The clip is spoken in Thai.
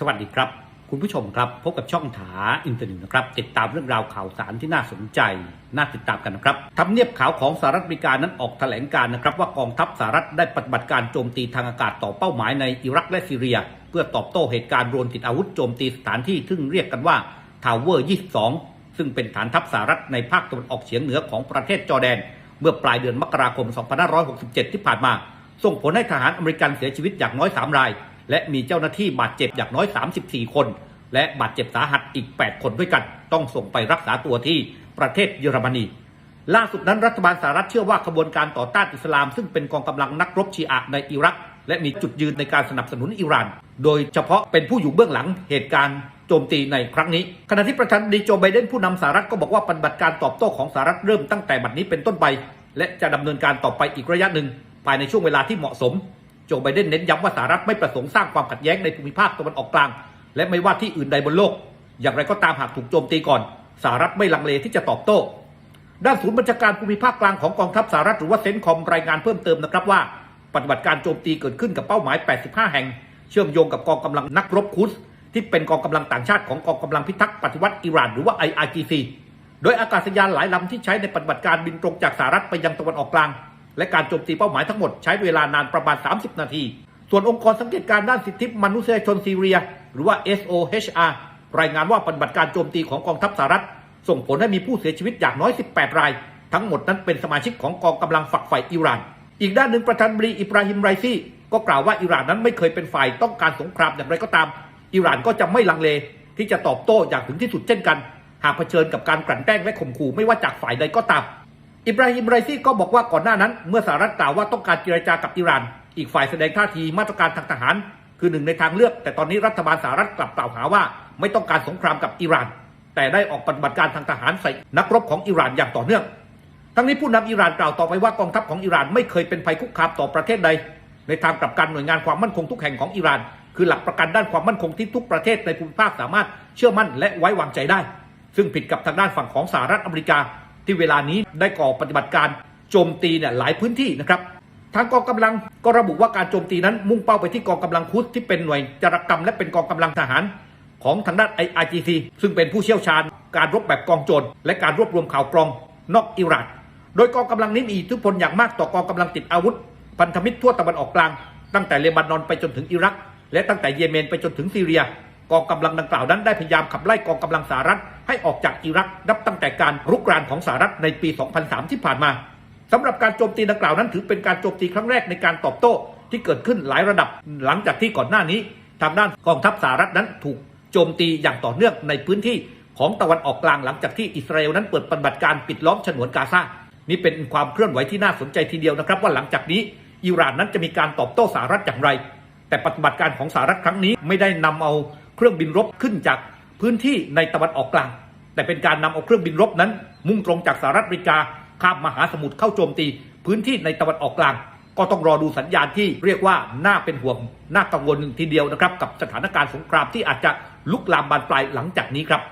สวัสดีครับ คุณผู้ชมครับ พบกับช่องถาอินเตอร์เน็ตนะครับ ติดตามเรื่องราวข่าวสารที่น่าสนใจ น่าติดตามกันนะครับทำเนียบข่าวของสหรัฐอเมริกานั้นออกแถลงการนะครับ ว่ากองทัพสหรัฐได้ปฏิบัติการโจมตีทางอากาศต่อเป้าหมายในอิรักและซีเรีย เพื่อตอบโต้เหตุการณ์โดรนติดอาวุธโจมตีสถานที่ซึ่งเรียกกันว่าทาวเวอร์ 22 ซึ่งเป็นฐานทัพสหรัฐในภาคตะวันออกเฉียงเหนือของประเทศจอร์แดน เมื่อปลายเดือนมกราคม 2567 ที่ผ่านมา ส่งผลให้ทหารอเมริกันเสียชีวิตอย่างน้อย 3 ราย และมีเจ้าหน้าที่บาดเจ็บอย่างน้อย 34 คน และบาดเจ็บสาหัสอีก 8 คนด้วยกัน ต้องส่งไปรักษาตัวที่ประเทศเยอรมนี ล่าสุดนั้นรัฐบาลสหรัฐเชื่อว่าขบวนการต่อต้านอิสลาม ซึ่งเป็นกองกำลังนักรบชีอะในอิรัก และมีจุดยืนในการสนับสนุนอิหร่าน โดยเฉพาะเป็นผู้อยู่เบื้องหลังเหตุการณ์โจมตีในครั้งนี้ ขณะที่ประธานาธิบดีโจไบเดนผู้นำสหรัฐก็บอกว่าปฏิบัติการตอบโต้ของสหรัฐเริ่มตั้งแต่บัดนี้เป็นต้นไป และจะดำเนินการต่อไปอีกระยะหนึ่งภายในช่วงเวลาที่เหมาะสม โจไบเดนเน้นย้ำว่าสหรัฐไม่ประสงค์สร้างความขัดแย้งในภูมิภาคตะวันออกกลาง และไม่ว่าที่อื่นใดบนโลก อย่างไรก็ตามหากถูกโจมตีก่อนสหรัฐไม่ลังเลที่จะตอบโต้ด้านศูนย์บัญชาการภูมิภาคกลางของกองทัพสหรัฐหรือว่าเซนคอมรายงานเพิ่มเติมนะครับว่า ปฏิบัติการโจมตีเกิดขึ้นกับเป้าหมาย 85 แห่ง เชื่อมโยงกับกองกำลังนักรบคุสที่เป็นกองกำลังต่างชาติของกองกำลังพิทักษ์ปฏิวัติอิหร่านหรือว่า IRGC โดยอากาศยานหลายลำที่ใช้ในปฏิบัติการบินตรงจากสหรัฐไปยังตะวันออกกลาง และการโจมตีเป้าหมายทั้งหมดใช้เวลานานประมาณ 30 นาที ส่วนองค์กรสังเกตการณ์ด้านสิทธิมนุษยชนซีเรีย หรือว่า SOHR รายงานว่าปฏิบัติการโจมตีของกองทัพสหรัฐ ส่งผลให้มีผู้เสียชีวิตอย่างน้อย 18 ราย ทั้งหมดนั้นเป็นสมาชิกของกองกำลังฝักใฝ่อิหร่าน อีกด้านหนึ่งประธานบดีอิบราฮิมไรซีก็กล่าวว่าอิหร่านนั้นไม่เคยเป็นฝ่ายต้องการสงครามอย่างไรก็ตาม อิหร่านก็จะไม่ลังเล ที่จะตอบโต้อย่างถึงที่สุดเช่นกัน หากเผชิญกับการกลั่นแกล้งและข่มขู่ไม่ว่าจากฝ่ายใดก็ตาม อิบราฮิมไรซีก็บอกว่าก่อนหน้านั้น เมื่อสหรัฐกล่าวว่าต้องการเจรจากับอิหร่าน อีกฝ่ายแสดงท่าทีมาตรการทางทหาร คือหนึ่งในทางเลือก แต่ตอนนี้รัฐบาลสหรัฐกลับกล่าวหาว่า ไม่ต้องการสงครามกับอิหร่าน แต่ได้ออกปฏิบัติการทางทหารใส่นักรบของอิหร่านอย่างต่อเนื่อง ทั้งนี้ผู้นำอิหร่านกล่าวต่อไปว่ากองทัพของอิหร่านไม่เคยเป็นภัยคุกคามต่อประเทศใด ในทางกลับกันหน่วยงานความมั่นคงทุกแห่งของอิหร่าน คือหลักประกันด้านความมั่นคงที่ทุกประเทศในภูมิภาคสามารถเชื่อมั่นและไว้วางใจได้ ซึ่งผิดกับทางด้านฝั่งของสหรัฐอเมริกา ที่เวลานี้ได้ก่อปฏิบัติการโจมตีเนี่ยหลายพื้นที่นะครับทางกองกำลังก็ระบุว่าการโจมตีนั้นมุ่งเป้าไปที่กองกำลังคุสที่เป็นหน่วยจารกรรม และเป็นกองกำลังทหาร ของทางด้าน IRGC ซึ่งเป็นผู้เชี่ยวชาญ การรบแบบกองโจรและการรวบรวมข่าวกรองนอกอิร่านโดยกองกำลังนี้มีอิทธิพลอย่างมากต่อกองกำลังติดอาวุธ พันธมิตรทั่วตะวันออกกลาง ตั้งแต่เลบานอนไปจนถึงอิรัก และตั้งแต่เยเมนไปจนถึงซีเรีย กองกำลังดังกล่าวนั้นได้พยายามขับไล่กองกำลังสหรัฐให้ออกจากอิรักนับตั้งแต่การรุกรานของสหรัฐในปี 2003 ที่ผ่านมาสำหรับการโจมตีดังกล่าวนั้นถือเป็นการโจมตีครั้งแรกในการตอบโต้ที่เกิดขึ้นหลายระดับ หลังจากที่ก่อนหน้านี้ ทางด้านกองทัพสหรัฐนั้นถูกโจมตีอย่างต่อเนื่องในพื้นที่ของตะวันออกกลางหลังจากที่อิสราเอลนั้นเปิดปฏิบัติการปิดล้อมฉนวนกาซา นี่เป็นความเคลื่อนไหวที่น่าสนใจทีเดียวนะครับ ว่าหลังจากนี้อิหร่านนั้นจะมีการตอบโต้สหรัฐอย่างไร แต่ปฏิบัติการของสหรัฐครั้งนี้ไม่ได้นำเอา เครื่องบินรบขึ้นจากพื้นที่ในตะวันออกกลาง แต่เป็นการนำเอาเครื่องบินรบนั้น มุ่งตรงจากสหรัฐอเมริกาข้ามมหาสมุทรเข้าโจมตี พื้นที่ในตะวันออกกลาง ก็ต้องรอดูสัญญาณที่เรียกว่าน่าเป็นห่วงน่ากังวลทีเดียวนะครับ กับสถานการณ์สงครามที่อาจจะลุกลามบานปลายหลังจากนี้ครับ